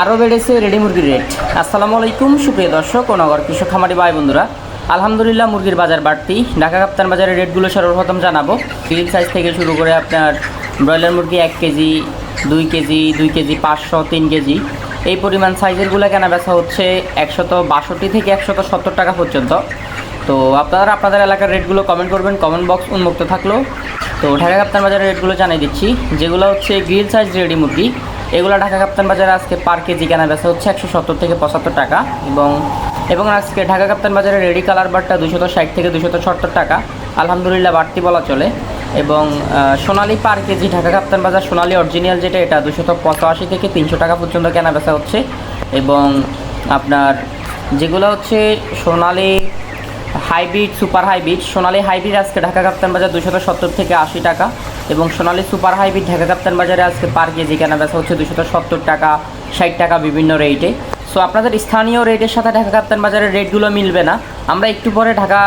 আরও বেড়েছে রেডি মুরগির রেট। আসসালামু আলাইকুম, সুপ্রিয় দর্শক ও নগর কৃষক খামারি ভাই বন্ধুরা। আলহামদুলিল্লাহ মুরগির বাজার বাড়তি। ঢাকা কাপ্তান বাজারের রেটগুলো সর্বপ্রথম জানাব। গ্রিল সাইজ থেকে শুরু করে আপনার ব্রয়লার মুরগি এক কেজি, দুই কেজি দুই কেজি পাঁচশো, তিন কেজি। এই পরিমাণ সাইজেরগুলো কেনা বেচা হচ্ছে একশত বাষট্টি থেকে একশত সত্তর টাকা পর্যন্ত। তো আপনারা আপনাদের এলাকার রেটগুলো কমেন্ট করবেন কমেন্ট বক্স উন্মুক্ত থাকল। তো ঢাকা কাপ্তান বাজারের রেটগুলো জানিয়ে দিচ্ছি। যেগুলো হচ্ছে গ্রিল সাইজ রেডি মুরগি এগুলো ঢাকা কাপ্তান বাজারে আজকে পার কেজি কেনা বেচা হচ্ছে একশো সত্তর থেকে পঁচাত্তর টাকা এবং এবং আজকে ঢাকা কাপ্তান বাজারে রেডি কালার বারটা দুশত ষাট থেকে দুশত সত্তর টাকা। আলহামদুলিল্লাহ বাড়তি বলা চলে। এবং সোনালি পার কেজি ঢাকা কাপ্তান বাজার সোনালি অরিজিনাল যেটা এটা দুশত পঁচাশি থেকে তিনশো টাকা পর্যন্ত কেনা বেচা হচ্ছে। এবং আপনার যেগুলো হচ্ছে Sonali hybrid super hybrid Sonali hybrid আজকে ঢাকা কাপ্তান বাজার দুশত সত্তর থেকে আশি টাকা এবং সোনালি সুপার হাইব্রিড ঢাকা কাপ্তান বাজারে আজকে পার কেজি কেনা বেচা হচ্ছে দুশত সত্তর টাকা, ষাট টাকা বিভিন্ন রেটে। সো আপনাদের স্থানীয় রেটের সাথে ঢাকা কাপ্তান বাজারের রেটগুলো মিলবে না। আমরা একটু পরে ঢাকা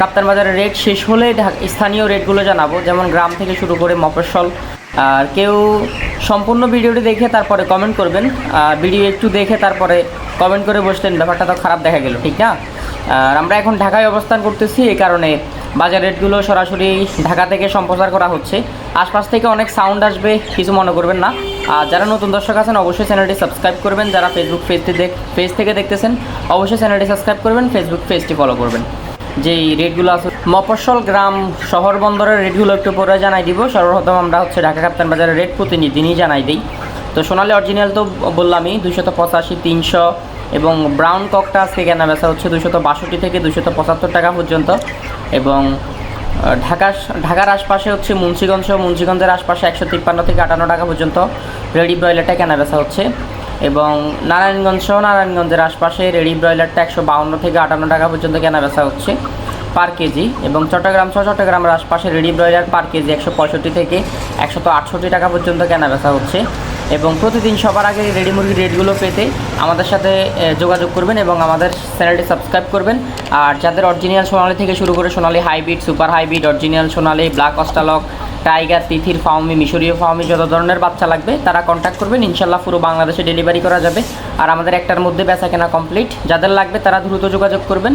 কাপ্তান বাজারের রেট শেষ হলে স্থানীয় রেটগুলো জানাব। যেমন গ্রাম থেকে শুরু করে মফস্বল। আর কেউ সম্পূর্ণ ভিডিওটি দেখে তারপরে কমেন্ট করবেন। ভিডিও একটু দেখে তারপরে কমেন্ট করে বসলেন। ব্যাপারটা তো খারাপ দেখা গেল, ঠিক না? আর আমরা এখন ঢাকায় অবস্থান করতেছি, এই কারণে বাজার রেটগুলো সরাসরি ঢাকা থেকে সম্প্রচার করা হচ্ছে। আশপাশ থেকে অনেক সাউন্ড আসবে, কিছু মনে করবেন না। আর যারা নতুন দর্শক আছেন, অবশ্যই চ্যানেলটি সাবস্ক্রাইব করবেন। যারা ফেসবুক পেজটি পেজ থেকে দেখতেছেন, অবশ্যই চ্যানেলটি সাবস্ক্রাইব করবেন ফেসবুক পেজটি ফলো করবেন। যেই রেটগুলো আছে, মফস্বল গ্রাম শহর বন্দরের রেটগুলো একটু পরে জানাই দিব। সর্বপ্রথম আমরা হচ্ছে ঢাকা কাপ্তান বাজারের রেট প্রতিনিধিনই জানাই দিই। তো সোনালি অরিজিনাল তো বললামই দুশত পঁচাশি, তিনশো এবং ব্রাউন ককটা আজকে কেনা বেচা হচ্ছে দুশত বাষট্টি থেকে দুশত পঁচাত্তর টাকা পর্যন্ত। এবং ঢাকা ঢাকার আশপাশে হচ্ছে মুন্সিগঞ্জ মুন্সিগঞ্জের আশপাশে একশো তিপ্পান্ন থেকে আটান্ন টাকা পর্যন্ত রেডি ব্রয়লারটা কেনা বেচা হচ্ছে। এবং নারায়ণগঞ্জ সহ নারায়ণগঞ্জের আশপাশে রেডি ব্রয়লারটা একশো বাউন্ন থেকে আটান্ন টাকা পর্যন্ত কেনা বেচা হচ্ছে পার কেজি। এবং চট্টগ্রাম সহ চট্টগ্রামের আশপাশে রেডি ব্রয়লার পার কেজি একশো পঁয়ষট্টি থেকে একশত আটষট্টি টাকা পর্যন্ত কেনা বেচা হচ্ছে। এবং প্রতিদিন সবার আগে রেডি মুরগির রেটগুলো পেতে আমাদের সাথে যোগাযোগ করবেন এবং আমাদের চ্যানেলটি সাবস্ক্রাইব করবেন। আর যাদের অরিজিনাল সোনালি থেকে শুরু করে Sonali hybrid super hybrid original Sonali black Australorp tiger তিথির ফাউমি মিশরীয় ফাউমি যত ধরনের বাচ্চা লাগবে, তারা কন্ট্যাক্ট করবেন। ইনশাল্লাহ পুরো বাংলাদেশে ডেলিভারি করা যাবে। আর আমাদের একটার মধ্যে বেচা কেনা কমপ্লিট যাদের লাগবে তারা দ্রুত যোগাযোগ করবেন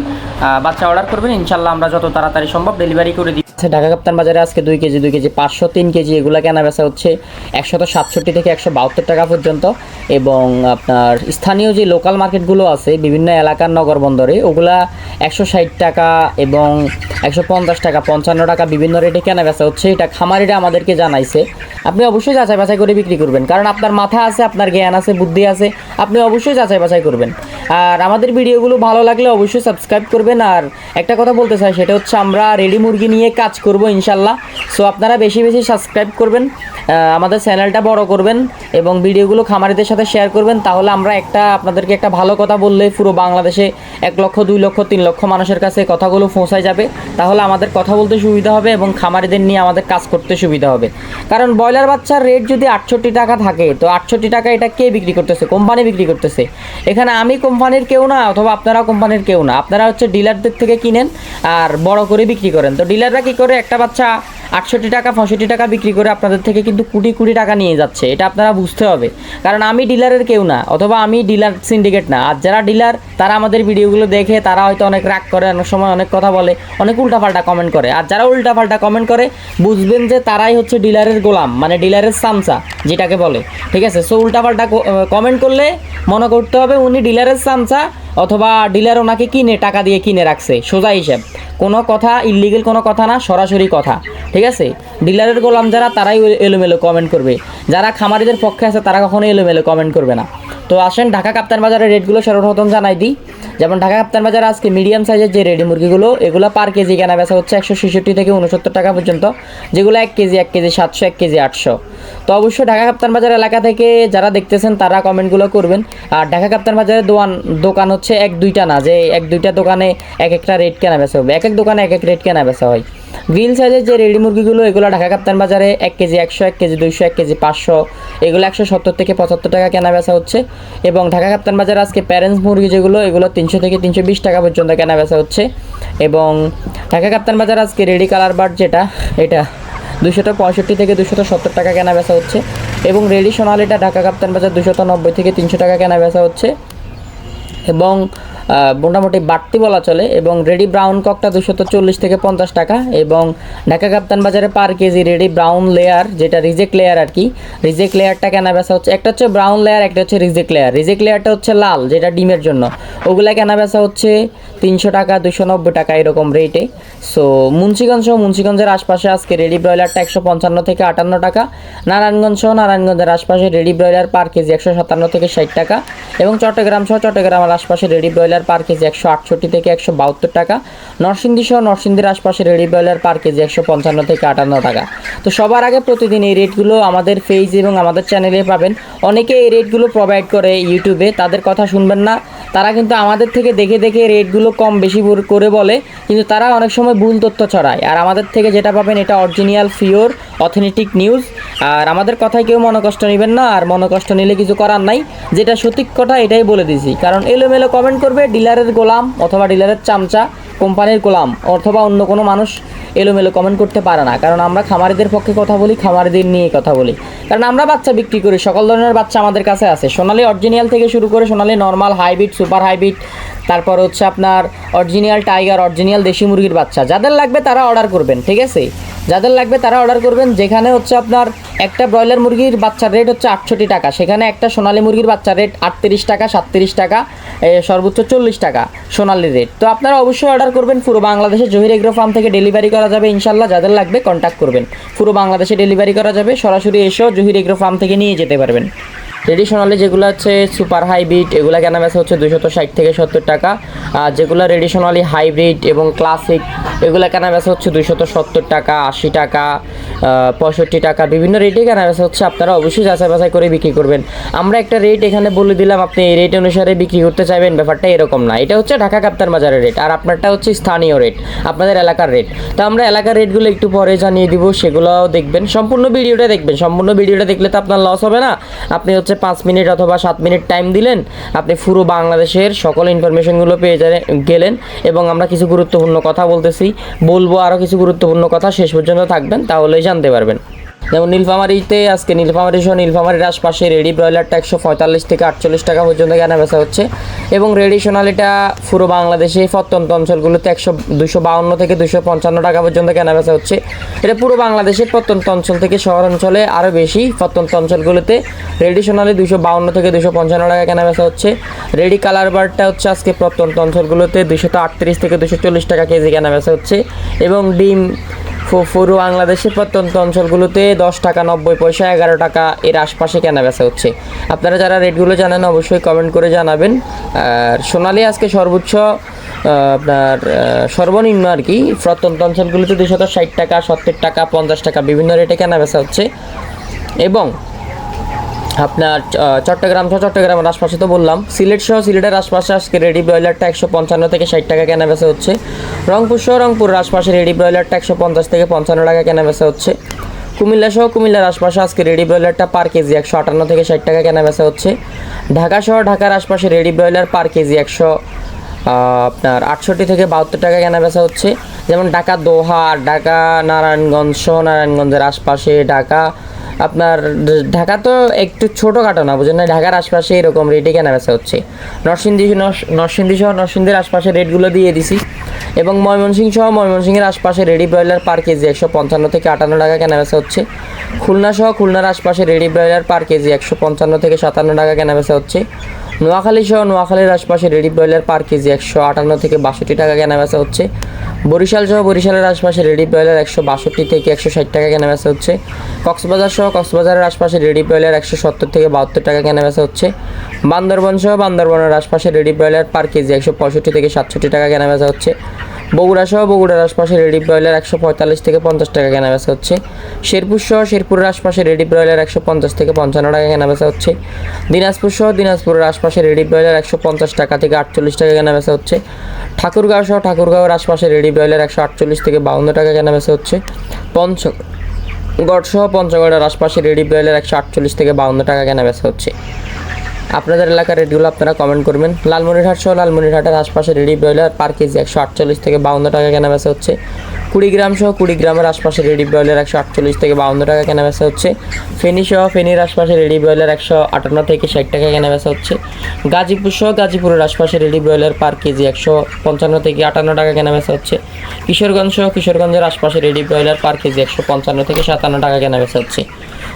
বাচ্চা অর্ডার করবেন। ইনশাল্লাহ আমরা যত তাড়াতাড়ি সম্ভব ডেলিভারি করে দিই। আচ্ছা ঢাকা কাপ্তান বাজারে আজকে দুই কেজি দুই কেজি পাঁচশো, তিন কেজি এগুলো কেনা বেচা হচ্ছে একশত সাতষট্টি থেকে একশো বাহাত্তর টাকা পর্যন্ত। এবং আপনার স্থানীয় যে লোকাল মার্কেটগুলো আছে, বিভিন্ন এলাকার নগর বন্দরে, ওগুলা একশো ষাট টাকা এবং একশো পঞ্চাশ টাকা, পঞ্চান্ন টাকা বিভিন্ন রেটে কেনা বেচা হচ্ছে। এটা খামারিরা আমাদেরকে জানাইছে। আপনি অবশ্যই যাচাই বাছাই করে বিক্রি করবেন। কারণ আপনার মাথা আছে, আপনার জ্ঞান আছে, বুদ্ধি আছে। আপনি অবশ্যই যাচাই বাছাই করবেন। আর আমাদের ভিডিওগুলো ভালো লাগলে অবশ্যই সাবস্ক্রাইব করবেন। আর একটা কথা বলতে চাই, সেটা হচ্ছে আমরা রেডি মুরগি নিয়ে কাজ করব ইনশাল্লাহ। সো আপনারা বেশি বেশি সাবস্ক্রাইব করবেন আমাদের চ্যানেলটা বড় করবেন এবং ভিডিওগুলো খামারিদের সাথে শেয়ার করবেন। তাহলে আমরা একটা, আপনাদেরকে একটা ভালো কথা বললে পুরো বাংলাদেশে এক লক্ষ, দুই লক্ষ, তিন লক্ষ মানুষের কাছে কথাগুলো পৌঁছায় যাবে। তাহলে আমাদের কথা বলতে সুবিধা হবে এবং খামারিদের নিয়ে আমাদের কাজ করতে সুবিধা হবে। কারণ ব্রয়লার বাচ্চার রেট যদি আটষট্টি টাকা থাকে, তো আটষট্টি টাকা এটা কে বিক্রি করতেছে? কোম্পানি বিক্রি করতেছে। এখানে আমি কোম্পানির কেউ না, অথবা আপনারা কোম্পানির কেউ না। আপনারা হচ্ছে ডিলারদের থেকে কিনেন আর বড় করে বিক্রি করেন। তো ডিলাররা কি করে? একটা বাচ্চা আটষট্টি টাকা, পঁয়ষট্টি টাকা বিক্রি করে আপনাদের থেকে কিন্তু কোটি কোটি টাকা নিয়ে যাচ্ছে। এটা আপনারা বুঝতে হবে। কারণ আমি ডিলারের কেউ না, অথবা আমি ডিলার সিন্ডিকেট না। আর যারা ডিলার, তারা আমাদের ভিডিওগুলো দেখে তারা হয়তো অনেক রাগ করে, অনেক সময় অনেক কথা বলে, অনেক উল্টাপাল্টা কমেন্ট করে। আর যারা উল্টাপাল্টা কমেন্ট করে, বুঝবেন যে তারাই হচ্ছে ডিলারের গোলাম মানে ডিলারের সামসা, যেটাকে বলে। ঠিক আছে? সো উল্টাপাল্টা কমেন্ট করলে মনে করতে হবে উনি ডিলারের সামসা, অথবা ডিলার ওনাকে কিনে, টাকা দিয়ে কিনে রাখছে, সোজা হিসাব। কোনো কথা ইলিগেল কোনো কথা না, সরাসরি কথা। ঠিক আছে? ডিলারের গোলাম যারা, তারাই এলোমেলো কমেন্ট করবে। যারা খামারিদের পক্ষে আছে, তারা কখনো এলোমেলো কমেন্ট করবে না। তো আসেন ঢাকা কাপ্তান বাজারের রেটগুলো সর্বপ্রথম জানাই দিই। যেমন ঢাকা কাপ্তান বাজারে আজকে মিডিয়াম সাইজের যে রেডি মুরগিগুলো, এগুলো পার কেজি কেনা বেচা হচ্ছে একশো ছেষট্টি থেকে উনসত্তর টাকা পর্যন্ত। যেগুলো এক কেজি এক কেজি সাতশো, এক কেজি আটশো। তো অবশ্যই ঢাকা কাপ্তান বাজার এলাকা থেকে যারা দেখতেছেন, তারা কমেন্টগুলো করবেন। আর ঢাকা কাপ্তান বাজারের দোকান দোকান হচ্ছে এক দুইটা না, যে এক দুইটা দোকানে এক একটা রেট কেনা বেচা হবে। এক এক দোকানে এক এক রেট কেনা বেচা হয়। গ্রিল সাইজের যে রেডি মুরগিগুলো, এগুলো ঢাকা কাপ্তান বাজারে এক কেজি একশো, এক কেজি দুইশো, এক কেজি পাঁচশো, এগুলো একশো সত্তর থেকে পঁচাত্তর টাকা কেনা বেচা হচ্ছে। এবং ঢাকা কাপ্তান বাজারে আজকে প্যারেন্টস মুরগি যেগুলো, এগুলো তিনশো থেকে তিনশো বিশ টাকা পর্যন্ত কেনা বেচা হচ্ছে। এবং ঢাকা কাপ্তান বাজার আজকে রেডি কালার বার্ড যেটা, এটা দুশত পঁয়ষট্টি থেকে দুশত সত্তর টাকা কেনা বেচা হচ্ছে। এবং রেডি সোনালিটা ঢাকা কাপ্তান বাজার দুশত নব্বই থেকে তিনশো টাকা কেনা বেচা হচ্ছে। এবং মোটামুটি বাড়তি বলা চলে এবং রেডি ব্রাউন ককটা দুশত চল্লিশ থেকে পঞ্চাশ টাকা এবং ঢাকা কাপ্তান বাজারে per KG ready brown layer, যেটা রিজেক্ট লেয়ার আর কি, রিজেক্ট লেয়ারটা কেনা বেচা হচ্ছে। একটা হচ্ছে ব্রাউন লেয়ার, একটা হচ্ছে রিজেক্ট লেয়ার। রিজেক্ট লেয়ারটা হচ্ছে লাল, যেটা ডিমের জন্য। ওগুলা কেনা বেচা হচ্ছে তিনশো টাকা, দুশো নব্বই টাকা এরকম রেটে সো মুন্সিগঞ্জ সহ মুন্সিগঞ্জের আশপাশে আজকে রেডি ব্রয়লারটা একশো পঞ্চান্ন থেকে আটান্ন টাকা। নারায়ণগঞ্জ সহ নারায়ণগঞ্জের আশপাশে রেডি ব্রয়লার পার কেজি একশো সাতান্ন থেকে ষাট টাকা। এবং চট্টগ্রাম সহ চট্টগ্রামের আশপাশে রেডি ব্রয়লার পার কেজি একশো আটষট্টি থেকে একশো বাহাত্তর টাকা। নরসিংদী সহ নরসিংদীর আশপাশে রেডি ব্রয়লার পার কেজি একশো পঞ্চান্ন থেকে আটান্ন টাকা। তো সবার আগে প্রতিদিন এই রেটগুলো আমাদের পেজ এবং আমাদের চ্যানেলে পাবেন। অনেকে এই রেটগুলো প্রোভাইড করে ইউটিউবে তাদের কথা শুনবেন না। তারা কিন্তু আমাদের থেকে দেখে দেখে রেটগুলো কম বেশি করে বলে, কিন্তু তারা অনেক সময় ভুল তথ্য ছড়ায়। আর আমাদের থেকে যেটা পাবেন এটা অরিজিনাল ফিওর অথেন্টিক নিউজ আর আমাদের কথায় কেউ মনোকষ্ট নেবেন না, আর মনোকষ্ট নিলে কিছু করার নাই। যেটা সঠিক কথা এটাই বলে দিছি কারণ এলোমেলো কমেন্ট করবে ডিলারের গোলাম অথবা ডিলারের চামচা কোম্পানির গোলাম, অথবা অন্য কোনো মানুষ। এলোমেলো কমেন্ট করতে পারে না। কারণ আমরা খামারিদের পক্ষে কথা বলি, খামারিদের নিয়ে কথা বলি। কারণ আমরা বাচ্চা বিক্রি করি, সকল ধরনের বাচ্চা আমাদের কাছে আছে। সোনালি অরিজিনাল থেকে শুরু করে Sonali normal hybrid super hybrid তারপর হচ্ছে আপনার অরিজিনাল টাইগার অরিজিনাল দেশি মুরগির বাচ্চা। যাদের লাগবে তারা অর্ডার করবেন, ঠিক আছে? যাদের লাগবে তারা অর্ডার করবেন। যেখানে হচ্ছে আপনার একটা ব্রয়লার মুরগির বাচ্চার রেট হচ্ছে আটষট্টি টাকা। সেখানে একটা সোনালী মুরগির বাচ্চার রেট আটত্রিশ টাকা, সাতত্রিশ টাকা সর্বোচ্চ চল্লিশ টাকা সোনালী রেট তো আপনারা অবশ্যই অর্ডার করবেন। পুরো বাংলাদেশে জহির এগ্রো ফার্ম থেকে ডেলিভারি করা যাবে ইনশাল্লাহ যাদের লাগবে কন্ট্যাক্ট করবেন। পুরো বাংলাদেশে ডেলিভারি করা যাবে। সরাসরি এসেও জহির এগ্রো ফার্ম থেকে নিয়ে যেতে পারবেন। ট্রেডিশনালি যেগুলো হচ্ছে সুপার হাইব্রিড এগুলো কেনা বেচা হচ্ছে দুশত ষাট থেকে সত্তর টাকা। আর যেগুলো ট্রেডিশনালি হাইব্রিড এবং ক্লাসিক এগুলো কেনা বেচা হচ্ছে দুশত সত্তর টাকা, আশি টাকা পঁয়ষট্টি টাকা। বিভিন্ন রেটে কেনা বেচা হচ্ছে, আপনারা অবশ্যই যাচাই বাছাই করে বিক্রি করবেন। আমরা একটা রেট এখানে বলে দিলাম, আপনি এই রেট অনুসারে বিক্রি করতে চাইবেন, ব্যাপারটা এরকম না। এটা হচ্ছে ঢাকা কাপ্তার বাজারের রেট আর আপনারটা হচ্ছে স্থানীয় রেট আপনাদের এলাকার রেট তো আমরা এলাকার রেটগুলো একটু পরে জানিয়ে দিব, সেগুলোও দেখবেন, সম্পূর্ণ ভিডিওটা দেখবেন। সম্পূর্ণ ভিডিওটা দেখলে তো আপনার লস হবে না। আপনি হচ্ছে পাঁচ মিনিট অথবা সাত মিনিট টাইম দিলেন, আপনি পুরো বাংলাদেশের সকল ইনফরমেশনগুলো পেয়ে গেলেন এবং আমরা কিছু গুরুত্বপূর্ণ কথা বলতেছি। বলব আরও কিছু গুরুত্বপূর্ণ কথা, শেষ পর্যন্ত থাকবেন, তাহলেই জানতে পারবেন। যেমন নীলফামারিতে আজকে নীলফামারি সহ নীলফামারির আশপাশে রেডি ব্রয়লারটা একশো পঁয়তাল্লিশ থেকে আটচল্লিশ টাকা পর্যন্ত কেনা বেচা হচ্ছে। এবং রেডি সোনালিটা পুরো বাংলাদেশে প্রত্যন্ত অঞ্চলগুলোতে একশো দুশো বাউন্ন থেকে দুশো পঞ্চান্ন টাকা পর্যন্ত কেনা বেচা হচ্ছে। এটা পুরো বাংলাদেশের প্রত্যন্ত অঞ্চল থেকে শহর অঞ্চলে আরও বেশি প্রত্যন্ত অঞ্চলগুলোতে রেডি সোনালি দুশো বাউন্ন থেকে দুশো পঞ্চান্ন টাকা কেনা বেচা হচ্ছে। রেডি কালার বারটা হচ্ছে আজকে প্রত্যন্ত অঞ্চলগুলোতে দুশো আটত্রিশ থেকে দুশো চল্লিশ টাকা কেজি কেনা বেচা হচ্ছে। এবং ডিম ফু- পুরো বাংলাদেশের প্রত্যন্ত অঞ্চলগুলোতে দশ টাকা, নব্বই পয়সা, এগারো টাকা এর আশপাশে কেনা বেচা হচ্ছে। আপনারা যারা রেটগুলো জানেন অবশ্যই কমেন্ট করে জানাবেন। আর সোনালি আজকে সর্বোচ্চ আপনার সর্বনিম্ন আর কি, প্রত্যন্ত অঞ্চলগুলোতে দুশত ষাট টাকা, সত্তর টাকা, পঞ্চাশ টাকা বিভিন্ন রেটে কেনা বেচা হচ্ছে। এবং আপনার চট্টগ্রাম সহ চট্টগ্রামের আশপাশে তো বললাম। সিলেট সহ সিলেটের আশপাশে আজকে রেডি ব্রয়লারটা একশো পঞ্চান্ন থেকে ষাট টাকা কেনা বেচা হচ্ছে। রংপুর সহ রংপুরের আশপাশে রেডি ব্রয়লারটা একশো পঞ্চাশ থেকে পঞ্চান্ন টাকা কেনা বেচা হচ্ছে। কুমিল্লা সহ কুমিল্লার আশপাশে আজকে রেডি ব্রয়লারটা পার কেজি একশো আটান্ন থেকে ষাট টাকা কেনা বেচা হচ্ছে। ঢাকা সহ ঢাকার আশপাশে রেডি ব্রয়লার পার কেজি একশো আপনার আটষট্টি থেকে বাহাত্তর টাকা কেনা বেচা হচ্ছে। যেমন ঢাকা দোহা ঢাকা নারায়ণগঞ্জ সহ নারায়ণগঞ্জের আশপাশে ঢাকা আপনার ঢাকা তো একটু ছোটোখাটো না, বুঝলেন না? ঢাকার আশপাশে এরকম রেটে কেনা বেচা হচ্ছে। নরসিংদী নর- নরসিংদী সহ নরসিংদীর আশপাশে রেটগুলো দিয়ে দিছি। এবং ময়মনসিংহ সহ ময়মনসিংহের আশপাশে রেডি ব্রয়লার পার কেজি একশো পঞ্চান্ন থেকে আটান্ন টাকা কেনা বেচা হচ্ছে। খুলনা সহ খুলনার আশপাশে রেডি ব্রয়লার পার কেজি একশো পঞ্চান্ন থেকে সাতান্ন টাকা কেনা বেচা হচ্ছে। নোয়াখালী সহ নোয়াখালীর আশপাশে রেডি ব্রয়লার পার কেজি একশো আটান্ন থেকে বাষট্টি টাকা কেনা বেচা হচ্ছে। বরিশাল সহ বরিশালের আশপাশে রেডি ব্রয়লার একশো বাষট্টি থেকে একশো ষাট টাকা কেনা বেচা হচ্ছে। কক্সবাজার সহ কক্সবাজারের আশপাশে রেডি ব্রয়লার একশো সত্তর থেকে বাহাত্তর টাকা কেনা বেচা হচ্ছে। বান্দরবন সহ বান্দরবনের আশপাশে রেডি ব্রয়লার পার কেজি একশো পঁয়ষট্টি থেকে সাতষট্টি টাকা কেনা বেচা হচ্ছে। বগুড়া সহ বগুড়ার আশপাশে রেডি ব্রয়লার একশো পঁয়তাল্লিশ থেকে পঞ্চাশ টাকা কেনা বেচা হচ্ছে। শেরপুর সহ শেরপুরের আশপাশে রেডি ব্রয়লার একশো পঞ্চাশ থেকে পঞ্চান্ন টাকা কেনা বেচা হচ্ছে। দিনাজপুর সহ দিনাজপুরের আশপাশে রেডি ব্রয়লার একশো পঞ্চাশ টাকা থেকে আটচল্লিশ টাকা কেনা বেচা হচ্ছে। ঠাকুরগাঁও সহ ঠাকুরগাঁওয়ের আশপাশে রেডি ব্রয়লার একশো আটচল্লিশ থেকে বাউন্ন টাকা কেনা বেচা হচ্ছে। পঞ্চ গড় সহ পঞ্চগড়ের আশপাশে রেডি ব্রয়লার একশো আটচল্লিশ থেকে বাউন্ন টাকা কেনা বেচা হচ্ছে। আপনাদের এলাকার রেটগুলো আপনারা কমেন্ট করবেন। লালমনিরহাট সহ লালমনিরহাটের আশপাশে রেডি ব্রয়লার পার কেজি একশো আটচল্লিশ থেকে বাউন্ন টাকা কেনা বেচা হচ্ছে। কুড়ি গ্রাম সহ কুড়ি গ্রামের আশপাশে রেডি ব্রয়লার একশো আটচল্লিশ থেকে বাউন্ন টাকা কেনা বেচা হচ্ছে। ফেনি সহ ফেনির আশপাশে রেডি ব্রয়লার একশো আটান্ন থেকে ষাট টাকা কেনা বেচা হচ্ছে। গাজীপুর সহ গাজীপুরের আশপাশে রেডি ব্রয়লার পার কেজি একশো পঞ্চান্ন থেকে আটান্ন টাকা কেনা বেচা হচ্ছে। কিশোরগঞ্জ সহ কিশোরগঞ্জের আশপাশে রেডি ব্রয়লার পার কেজি একশো পঞ্চান্ন থেকে সাতান্ন টাকা কেনা বেচা হচ্ছে।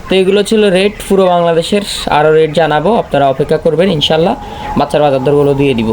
তো এগুলো ছিল রেট পুরো বাংলাদেশের। আরও রেট জানাব, আপনারা অপেক্ষা করবেন, ইনশাল্লাহ। বাচ্চার বাজার দরগুলো দিয়ে দিব।